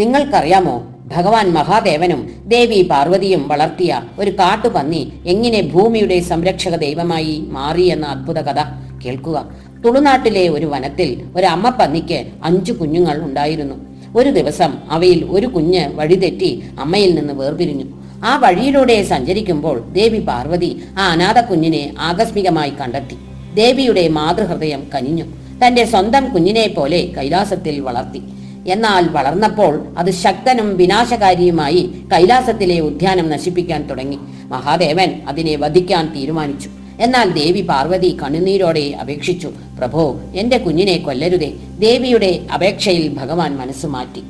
നിങ്ങൾക്കറിയാമോ? ഭഗവാൻ മഹാദേവനും ദേവി പാർവതിയും വളർത്തിയ ഒരു കാട്ടുപന്നി എങ്ങനെ ഭൂമിയുടെ സംരക്ഷക ദൈവമായി മാറി എന്ന അത്ഭുത കഥ കേൾക്കുക. തുളുനാട്ടിലെ ഒരു വനത്തിൽ ഒരു അമ്മ പന്നിക്ക് അഞ്ചു കുഞ്ഞുങ്ങൾ ഉണ്ടായിരുന്നു. ഒരു ദിവസം അവയിൽ ഒരു കുഞ്ഞ് വഴിതെറ്റി അമ്മയിൽ നിന്ന് വേർപിരിഞ്ഞു. ആ വഴിയിലൂടെ സഞ്ചരിക്കുമ്പോൾ ദേവി പാർവതി ആ അനാഥ കുഞ്ഞിനെ ആകസ്മികമായി കണ്ടെത്തി. ദേവിയുടെ മാതൃഹൃദയം കനിഞ്ഞു. തന്റെ സ്വന്തം കുഞ്ഞിനെ പോലെ കൈലാസത്തിൽ വളർത്തി. എന്നാൽ വളർന്നപ്പോൾ അത് ശക്തനും വിനാശകാരിയുമായി കൈലാസത്തിലെ ഉദ്യാനം നശിപ്പിക്കാൻ തുടങ്ങി. മഹാദേവൻ അതിനെ വധിക്കാൻ തീരുമാനിച്ചു. എന്നാൽ ദേവി പാർവതി കണ്ണുനീരോടെ അപേക്ഷിച്ചു പ്രഭോ എന്റെ കുഞ്ഞിനെ കൊല്ലരുതേ. ദേവിയുടെ അപേക്ഷയിൽ ഭഗവാൻ മനസ്സു മാറ്റി.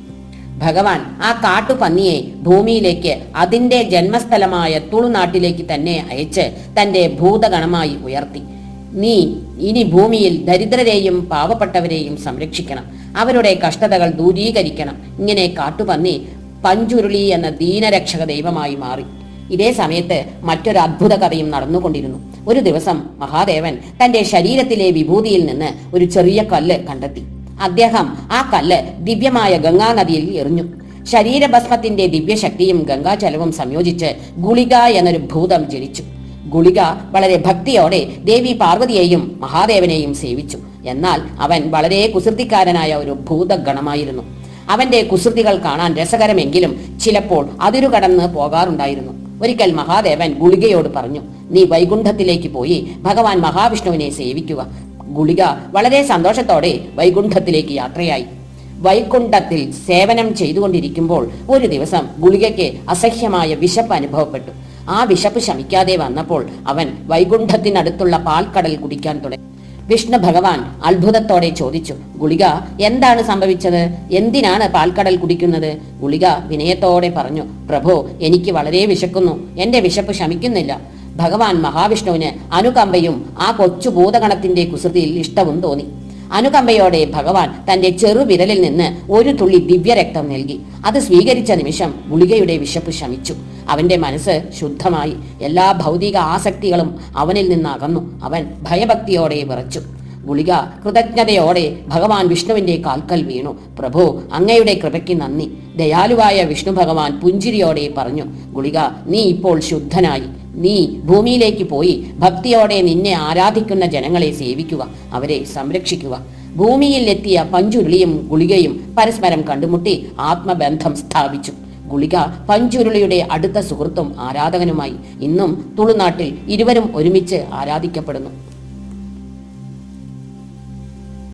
ഭഗവാൻ ആ കാട്ടുപന്നിയെ ഭൂമിയിലേക്ക് അതിന്റെ ജന്മസ്ഥലമായ തുളുനാട്ടിലേക്ക് തന്നെ അയച്ച് തന്റെ ഭൂതഗണമായി ഉയർത്തി. നീ ഇനി ഭൂമിയിൽ ദരിദ്രരെയും പാവപ്പെട്ടവരെയും സംരക്ഷിക്കണം. അവരുടെ കഷ്ടതകൾ ദൂരീകരിക്കണം. ഇങ്ങനെ കാട്ടുപന്നി പഞ്ചുരുളി എന്ന ദീനരക്ഷക ദൈവമായി മാറി. ഇതേ സമയത്ത് മറ്റൊരു അത്ഭുത കഥയും നടന്നുകൊണ്ടിരുന്നു. ഒരു ദിവസം മഹാദേവൻ തന്റെ ശരീരത്തിലെ വിഭൂതിയിൽ നിന്ന് ഒരു ചെറിയ കല്ല് കണ്ടെത്തി. അദ്ദേഹം ആ കല്ല് ദിവ്യമായ ഗംഗാനദിയിൽ എറിഞ്ഞു. ശരീരഭസ്മത്തിന്റെ ദിവ്യശക്തിയും ഗംഗാചലവും സംയോജിച്ച് ഗുളിക എന്നൊരു ഭൂതം ജനിച്ചു. ഗുളിക വളരെ ഭക്തിയോടെ ദേവി പാർവതിയെയും മഹാദേവനെയും സേവിച്ചു. എന്നാൽ അവൻ വളരെ കുസൃതിക്കാരനായ ഒരു ഭൂതഗണമായിരുന്നു. അവന്റെ കുസൃതികൾ കാണാൻ രസകരമെങ്കിലും ചിലപ്പോൾ അതിരു കടന്ന് പോകാറുണ്ടായിരുന്നു. ഒരിക്കൽ മഹാദേവൻ ഗുളികയോട് പറഞ്ഞു നീ വൈകുണ്ഠത്തിലേക്ക് പോയി ഭഗവാൻ മഹാവിഷ്ണുവിനെ സേവിക്കുക. ഗുളിക വളരെ സന്തോഷത്തോടെ വൈകുണ്ഠത്തിലേക്ക് യാത്രയായി. വൈകുണ്ഠത്തിൽ സേവനം ചെയ്തുകൊണ്ടിരിക്കുമ്പോൾ ഒരു ദിവസം ഗുളികയ്ക്ക് അസഹ്യമായ വിശപ്പ് അനുഭവപ്പെട്ടു. ആ വിശപ്പ് ശമിക്കാതെ വന്നപ്പോൾ അവൻ വൈകുണ്ഠത്തിനടുത്തുള്ള പാൽക്കടൽ കുടിക്കാൻ തുടങ്ങി. വിഷ്ണു ഭഗവാൻ അത്ഭുതത്തോടെ ചോദിച്ചു ഗുളിക എന്താണ് സംഭവിച്ചത്? എന്തിനാണ് പാൽക്കടൽ കുടിക്കുന്നത്? ഗുളിക വിനയത്തോടെ പറഞ്ഞു പ്രഭോ എനിക്ക് വളരെ വിശക്കുന്നു. എന്റെ വിശപ്പ് ശമിക്കുന്നില്ല. ഭഗവാൻ മഹാവിഷ്ണുവിന് അനുകമ്പയും ആ കൊച്ചു ഭൂതഗണത്തിന്റെ കുസൃതിയിൽ ഇഷ്ടവും തോന്നി. അനുകമ്പയോടെ ഭഗവാൻ തന്റെ ചെറുവിരലിൽ നിന്ന് ഒരു തുള്ളി ദിവ്യരക്തം നൽകി. അത് സ്വീകരിച്ച നിമിഷം ഗുളികയുടെ വിശപ്പ് ശമിച്ചു. അവന്റെ മനസ്സ് ശുദ്ധമായി. എല്ലാ ഭൗതിക ആസക്തികളും അവനിൽ നിന്നകന്നു. അവൻ ഭയഭക്തിയോടെ വിറച്ചു. ഗുളിക കൃതജ്ഞതയോടെ ഭഗവാൻ വിഷ്ണുവിന്റെ കാൽക്കൽ വീണു. പ്രഭു അങ്ങയുടെ കൃപയ്ക്ക് നന്ദി. ദയാലുവായ വിഷ്ണു ഭഗവാൻ പുഞ്ചിരിയോടെ പറഞ്ഞു ഗുളിക നീ ഇപ്പോൾ ശുദ്ധനായി. നീ ഭൂമിയിലേക്ക് പോയി ഭക്തിയോടെ നിന്നെ ആരാധിക്കുന്ന ജനങ്ങളെ സേവിക്കുക അവരെ സംരക്ഷിക്കുക. ഭൂമിയിൽ എത്തിയ പഞ്ചുരുളിയും ഗുളികയും പരസ്പരം കണ്ടുമുട്ടി ആത്മബന്ധം സ്ഥാപിച്ചു. ഗുളിക പഞ്ചുരുളിയുടെ അടുത്ത സുഹൃത്തും ആരാധകനുമായി ഇന്നും തുളുനാട്ടിൽ ഇരുവരും ഒരുമിച്ച് ആരാധിക്കപ്പെടുന്നു.